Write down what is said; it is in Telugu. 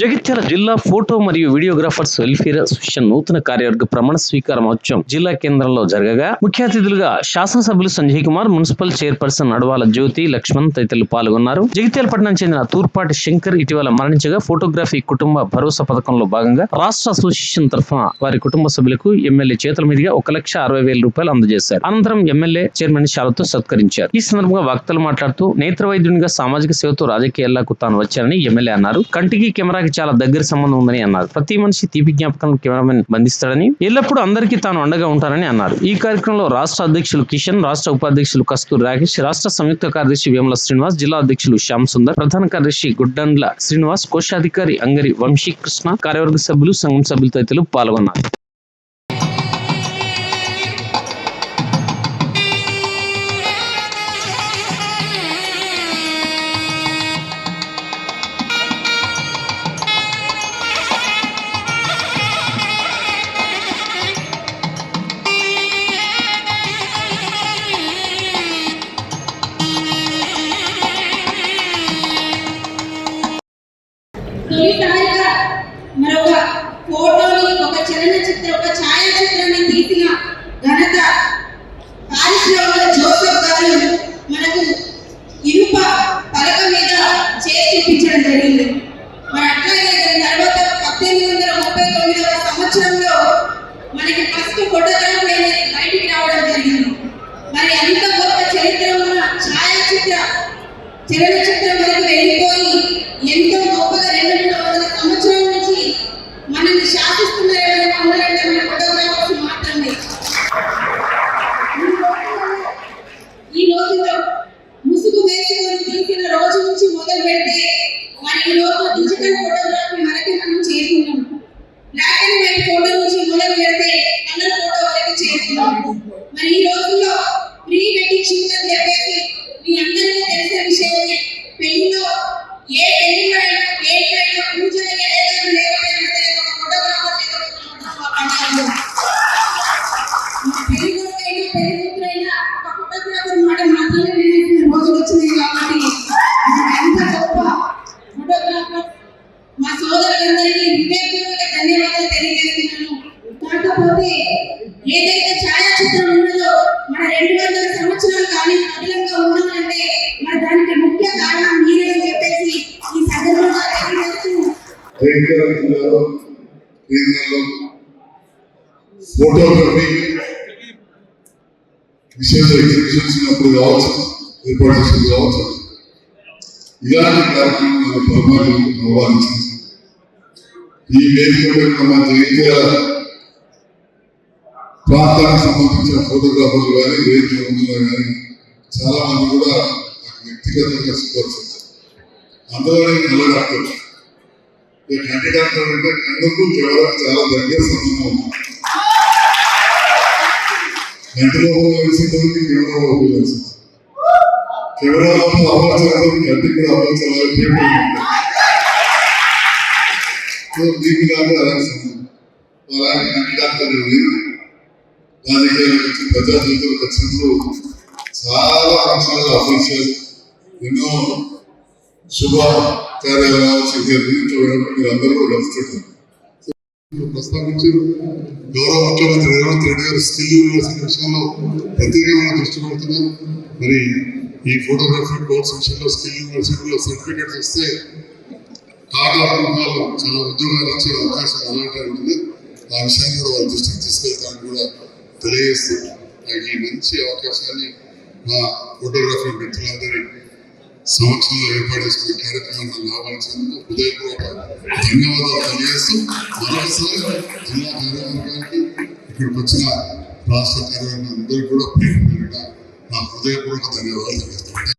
జగిత్యాల జిల్లా ఫోటో మరియు వీడియోగ్రాఫర్స్ వెల్ఫేర్ అసోసియేషన్ నూతన కార్యవర్గ ప్రమాణ స్వీకార మహోత్సవం జిల్లా కేంద్రంలో జరగగా. ముఖ్య అతిథులుగా శాసనసభ్యులు సంజయ్ కుమార్ మున్సిపల్ చైర్పర్సన్ నడవాల జ్యోతి లక్ష్మణ్ తదితరులు పాల్గొన్నారు. జగిత్యాల పట్టణం చెందిన తూర్పాటి శంకర్ ఇటీవల మరణించగా ఫోటోగ్రఫీ కుటుంబ భరోసా పథకంలో భాగంగా రాష్ట్ర అసోసియేషన్ తరఫున వారి కుటుంబ సభ్యులకు ఎమ్మెల్యే చేతుల మీదుగా ఒక లక్ష అరవై వేల రూపాయలు అందజేశారు. అనంతరం ఎమ్మెల్యే చైర్మన్ షాలతో సత్కరించారు. ఈ సందర్భంగా వక్తలు మాట్లాడుతూ నేత్ర వైద్యునిగా సామాజిక సేవతో రాజకీయాలకు తాను వచ్చానని ఎమ్మెల్యే అన్నారు. కంటికి కెమెరా కెమెరాకి చాలా దగ్గర సంబంధం ఉందని అన్నారు. ప్రతి మనిషి తీపి జ్ఞాపకాలను కెమెరామెన్ బంధిస్తాడని ఎల్లప్పుడూ అందరికీ తాను అండగా ఉంటానని అన్నారు. ఈ కార్యక్రమంలో రాష్ట్ర అధ్యక్షులు కిషన్ రాష్ట్ర ఉపాధ్యక్షులు కస్తూర్ రాకేష్ రాష్ట్ర సంయుక్త కార్యదర్శి వేమల శ్రీనివాస్ జిల్లా అధ్యక్షులు శ్యామ్ సుందర్ ప్రధాన కార్యదర్శి గుడ్డండ్ల శ్రీనివాస్ కోశాధికారి అంగరి వంశీ కృష్ణ కార్యవర్గ సభ్యులు సంఘం సభ్యులు తదితరులు పాల్గొన్నారు. తొలిసారిగా మరొక ఫోటోని ఒక చలనచిత్ర ఒక ఛాయాచిత్రాన్ని తీసిన ఘనత పారిశ్రామిక జోసఫ్ గారు మనకు ఇనుప పలక మీద చేసి చూపించడం జరిగింది. మరి అట్లాగే దాని తర్వాత పద్దెనిమిది వందల ముప్పై తొమ్మిదవ సంవత్సరంలో మనకి ఫస్ట్ ఫోటో పెడితే మరి ఈ రోజు డిజిటల్ ఫోటోగ్రఫీ సోదరులందరికీ హృదయపూర్వక ధన్యవాదాలు తెలియజేస్తున్నాను. కాకపోతే ఏదైతే ఛాయాచిత్రం ఉన్నదో మన రెండు వందల సంవత్సరాలు కానీ పదిలంగా ఉన్నదంటే మరి దానికి ముఖ్య కారణం మీరే చెప్పేసి ఈ సందర్భంగా ఫోటోగ్రఫీ విషయంలో ఎగ్జిబిషన్స్ ఉన్నప్పుడు కావచ్చు ఏర్పాటు కావచ్చు ఇలాంటి కార్యక్రమం మన పరమాణు ఆహ్వానించింది ఈ వేదిక మా మన ప్రాంతానికి సంబంధించిన ఫోటోగ్రాఫర్లు కానీ వేదిక ఉన్నారు కానీ చాలా మంది కూడా నాకు వ్యక్తిగతంగా సుపరిచింది అందులో నేను డాక్టర్ ఈ కంటి డాక్టర్ అంటే కళ్ళకు కేవలం చాలా దగ్గర సంబంధం ఉంది. కంటిలో తెలిసింది కేవలం తెలిసింది కేవలం లోపల కంటికి కూడా అపరిచయం దానికి నాకు అలాగే సంబంధం అలాగే రాజకీయాలకు వచ్చి వచ్చినప్పుడు చాలా అంశాలు అఫీషియల్ ఎన్నో శుభ కార్యాలు కావచ్చు దీంట్లో మీరు అందరూ కూడా ప్రస్తావించారు గౌరవ ముఖ్యమంత్రి రేవంత్ రెడ్డి గారు స్కిల్ యూనివర్సిటీ విషయంలో ప్రత్యేకమైన దృష్టి పెడుతున్నారు మరి ఈ ఫోటోగ్రఫీ కోర్స్ విషయంలో స్కిల్ యూనివర్సిటీలో సర్టిఫికేట్స్ ఇస్తే టాటా కుటుంబాలు చాలా ఉద్యోగాలు ఇచ్చే అవకాశం అలాంటివి ఆ విషయాన్ని కూడా వాళ్ళ దృష్టికి తీసుకెళ్తాను కూడా తెలియజేస్తూ ఈ మంచి అవకాశాన్ని మా ఫోటోగ్రఫీ మిత్రులందరి సంవత్సరంలో ఏర్పాటు చేసుకున్న కార్యక్రమాన్ని ఆహ్వానించినందుకు హృదయపూర్వక ధన్యవాదాలు తెలియజేస్తూ మరోసారి జిల్లా కార్యవర్గానికి ఇక్కడికి వచ్చిన రాష్ట్ర కార్యవర్గం అందరికీ కూడా పేరు పేరున నా హృదయపూర్వక ధన్యవాదాలు తెలియజేస్తాను